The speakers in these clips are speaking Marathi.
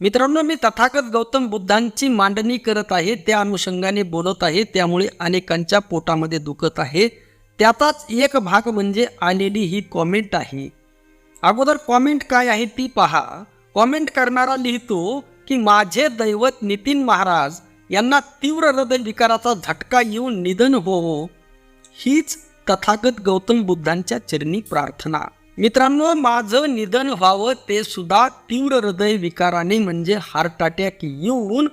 मित्रांनो मी तथागत गौतम बुद्धांची मांडणी करत आहे. त्या अनुषंगाने बोलत आहे. त्यामुळे अनेकांच्या पोटामध्ये दुखत आहे. त्याचाच एक भाग म्हणजे आलेली ही कॉमेंट आहे. अगोदर कॉमेंट काय आहे ती पहा. कॉमेंट करणारा लिहितो की माझे दैवत नितीन महाराज यांना तीव्र हृदय विकाराचा झटका येऊन निधन होवो हीच तथागत गौतम बुद्धांच्या चरणी प्रार्थना. मित्रांनो माझं निधन व्हावं ते सुद्धा तीव्र हृदय विकाराने म्हणजे हार्ट अटॅक येऊन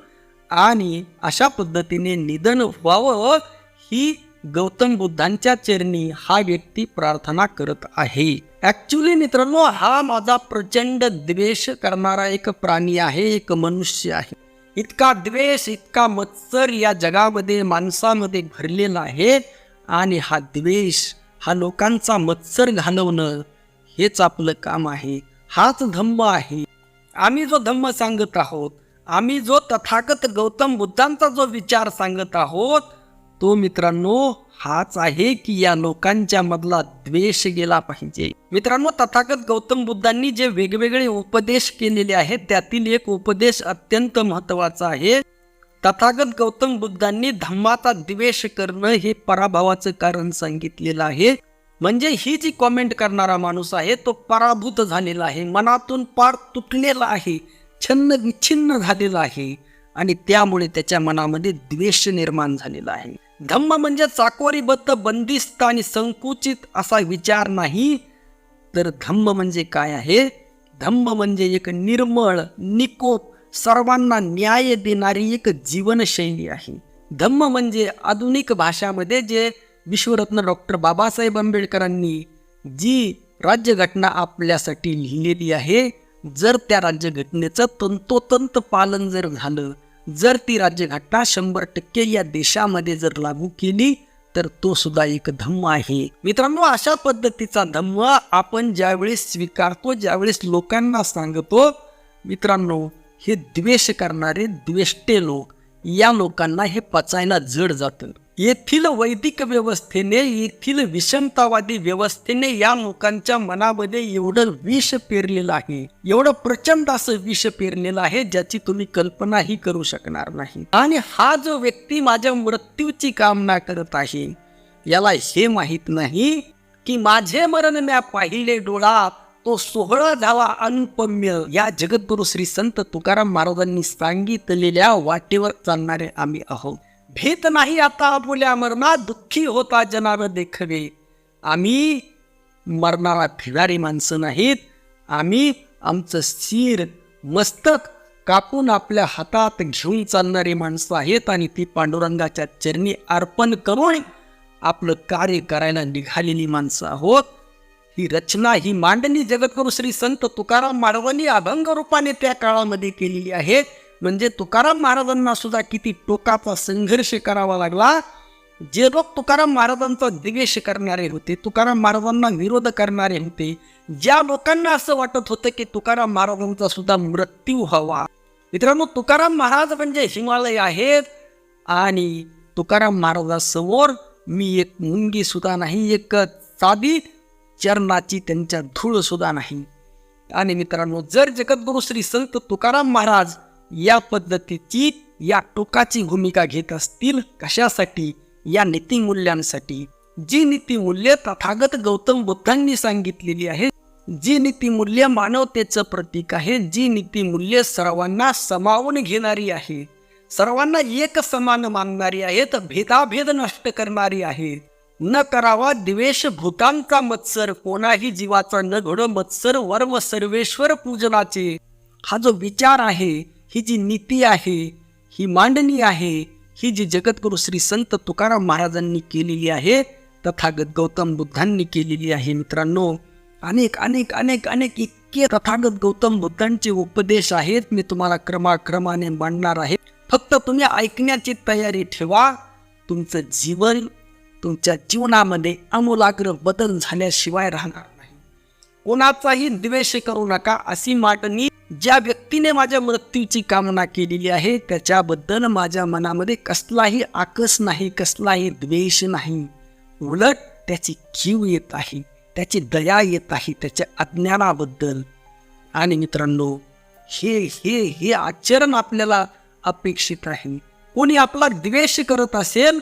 आणि अशा पद्धतीने निधन व्हावं ही गौतम बुद्धांच्या चरणी हा व्यक्ती प्रार्थना करत आहे. ॲक्च्युली मित्रांनो हा माझा प्रचंड द्वेष करणारा एक प्राणी आहे एक मनुष्य आहे. इतका द्वेष इतका मत्सर या जगामध्ये माणसामध्ये भरलेला आहे आणि हा द्वेष हा लोकांचा मत्सर घालवणं हेच आपलं काम आहे हाच धम्म आहे. आम्ही जो धम्म सांगत आहोत आम्ही जो तथागत गौतम बुद्धांचा जो विचार सांगत आहोत तो मित्रांनो हाच आहे की या लोकांच्या मधला द्वेष गेला पाहिजे. मित्रांनो तथागत गौतम बुद्धांनी जे वेगवेगळे उपदेश केलेले आहेत त्यातील एक उपदेश अत्यंत महत्त्वाचा आहे. तथागत गौतम बुद्धांनी धम्माचा द्वेष करणं हे पराभवाचं कारण सांगितलेलं आहे. म्हणजे ही जी कॉमेंट करणारा माणूस आहे तो पराभूत झालेला आहे. मनातून पार तुटलेला आहे. छन्न विच्छिन्न झालेला आहे. आणि त्यामुळे त्याच्या मनामध्ये द्वेष निर्माण झालेला आहे. धम्म म्हणजे चाकोरीबद्ध बंदिस्त आणि संकुचित असा विचार नाही. तर धम्म म्हणजे काय आहे? धम्म म्हणजे एक निर्मळ निकोप सर्वांना न्याय देणारी एक जीवनशैली आहे. धम्म म्हणजे आधुनिक भाषामध्ये जे विश्वरत्न डॉक्टर बाबासाहेब आंबेडकरांनी जी राज्यघटना आपल्यासाठी लिहिलेली आहे जर त्या राज्यघटनेचं तंतोतंत पालन जर झालं जर ती राज्यघटना शंभर टक्के या देशामध्ये जर लागू केली तर तो सुद्धा एक धम्म आहे. मित्रांनो अशा पद्धतीचा धम्म आपण ज्यावेळेस स्वीकारतो ज्यावेळेस लोकांना सांगतो मित्रांनो हे द्वेष करणारे द्वेष्टे लोक या लोकांना हे पचायला जड जातं. येथील वैदिक व्यवस्थेने येथील विषमतावादी व्यवस्थेने या लोकांच्या मनामध्ये एवढं विष पेरलेलं आहे. एवढं प्रचंड असं विष पेरलेलं आहे ज्याची तुम्ही कल्पनाही करू शकणार नाही. आणि हा जो व्यक्ती माझ्या मृत्यूची कामना करत आहे याला हे माहीत नाही की माझे मरण म्या पाहिले डोळा तो सोहळा झाला अनुपम्य. या जगद्गुरु श्री संत तुकाराम महाराजांनी सांगितलेल्या वाटेवर चालणारे आम्ही आहोत. भीत नाही आता बोल्या मरणा दुःखी होता जनावर देखवे. आम्ही मरणारा फिरारी माणसं नाहीत. आम्ही आमचं शिर मस्तक कापून आपल्या हातात घेऊन चालणारी माणसं आहेत आणि ती पांडुरंगाच्या चरणी अर्पण करून आपलं कार्य करायला निघालेली माणसं आहोत. ही रचना ही मांडणी जगतगुरु श्री संत तुकाराम महाराजांनी अभंग रूपाने त्या काळामध्ये केलेली आहे. म्हणजे तुकाराम महाराजांना सुद्धा किती टोकाचा संघर्ष करावा लागला. जे लोक तुकाराम महाराजांचा द्वेष करणारे होते तुकाराम महाराजांना विरोध करणारे होते ज्या लोकांना असं वाटत होतं की तुकाराम महाराजांचा सुद्धा मृत्यू व्हावा मित्रांनो तुकाराम महाराज म्हणजे हिमालय आहेत आणि तुकाराम महाराजासमोर मी एक मुंगी सुद्धा नाही एक साधी चरणाची त्यांच्या धूळ सुद्धा नाही. आणि मित्रांनो जर जगद्गुरु श्री संत तुकाराम महाराज या पद्धतीची या टोकाची भूमिका घेत असतील कशासाठी? या नीतिमूल्यांसाठी. जी नीतिमूल्य तथागत गौतम बुद्धांनी सांगितलेली आहे जी नीतिमूल्य मानवतेचं प्रतीक आहे जी नीतिमूल्य सर्वांना समावून घेणारी आहे. सर्वांना एक समान मानणारी आहेत भेदाभेद नष्ट करणारी आहे न करावा द्वेष भूतांचा मत्सर कोणाही जीवाचा न घडो मत्सर वर्व सर्वेश्वर पूजनाचे. हा जो विचार आहे ही जी नीती आहे ही मांडणी आहे ही जी जगद्गुरु श्री संत तुकाराम महाराजांनी केलेली आहे तथागत गौतम बुद्धांनी केलेली आहे मित्रांनो. अनेक अनेक अनेक अनेक इतके तथागत गौतम बुद्धांचे उपदेश आहेत मी तुम्हाला क्रमाक्रमाने मांडणार आहे. फक्त तुम्ही ऐकण्याची तयारी ठेवा. तुमचं जीवन तुमच्या जीवनामध्ये आमूलाग्र बदल झाल्याशिवाय राहणार नाही. कोणाचाही द्वेष करू नका अशी मांडणी ज्या व्यक्तीने माझ्या मृत्यूची कामना केलेली आहे त्याच्याबद्दल माझ्या मनामध्ये कसलाही आकस नाही कसलाही द्वेष नाही. उलट त्याची कीव येत आहे त्याची दया येत आहे त्याच्या अज्ञानाबद्दल. आणि मित्रांनो हे हे हे आचरण आपल्याला अपेक्षित आहे. कोणी आपला द्वेष करत असेल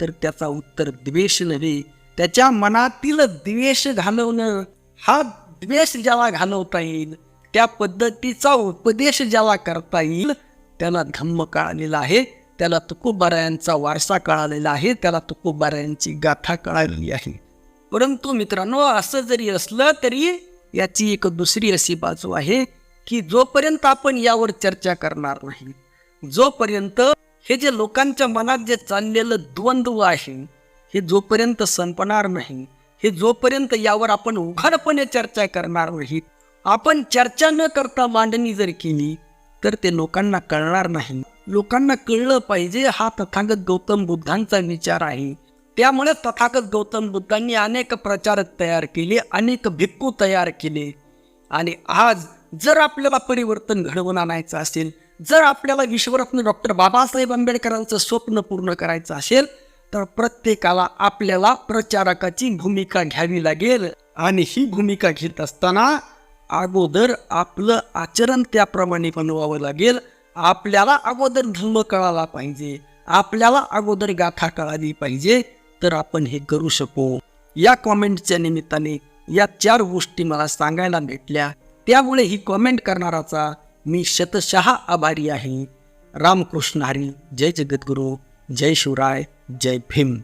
तर त्याचा उत्तर द्वेष नव्हे. त्याच्या मनातील द्वेष घालवणं हा द्वेष ज्याला घालवता येईल त्या पद्धतीचा उपदेश ज्याला करता येईल त्याला धम्म कळालेला आहे. त्याला तुकोबारायांचा वारसा कळालेला आहे. त्याला तुकोबारायांची गाथा कळालेली आहे. परंतु मित्रांनो असं जरी असलं तरी याची एक दुसरी अशी बाजू आहे की जोपर्यंत आपण यावर चर्चा करणार नाही जोपर्यंत हे जे लोकांच्या मनात जे चाललेलं द्वंद्व आहे हे जोपर्यंत संपणार नाही हे जोपर्यंत यावर आपण उघडपणे चर्चा करणार नाही आपण चर्चा न करता मांडणी जर केली तर ते लोकांना कळणार नाही. लोकांना कळलं पाहिजे हा तथागत गौतम बुद्धांचा विचार आहे. त्यामुळे तथागत गौतम बुद्धांनी अनेक प्रचारक तयार केले अनेक भिक्खू तयार केले. आणि आज जर आपल्याला परिवर्तन घडवून आणायचं असेल जर आपल्याला विश्वरत्न डॉक्टर बाबासाहेब आंबेडकरांचं स्वप्न पूर्ण करायचं असेल तर प्रत्येकाला आपल्याला प्रचारकाची भूमिका घ्यावी लागेल. आणि ही भूमिका घेत असताना अगोदर आपलं आचरण त्याप्रमाणे बनवावं लागेल. आपल्याला अगोदर धर्म कळाला पाहिजे. आपल्याला अगोदर गाथा कळाली पाहिजे. तर आपण हे करू शकू. या कॉमेंटच्या निमित्ताने या चार गोष्टी मला सांगायला भेटल्या. त्यामुळे ही कॉमेंट करणाराचा मी शतशः आभारी आहे. रामकृष्ण हरी जय जगद्गुरू जय शिवराय जय भीम.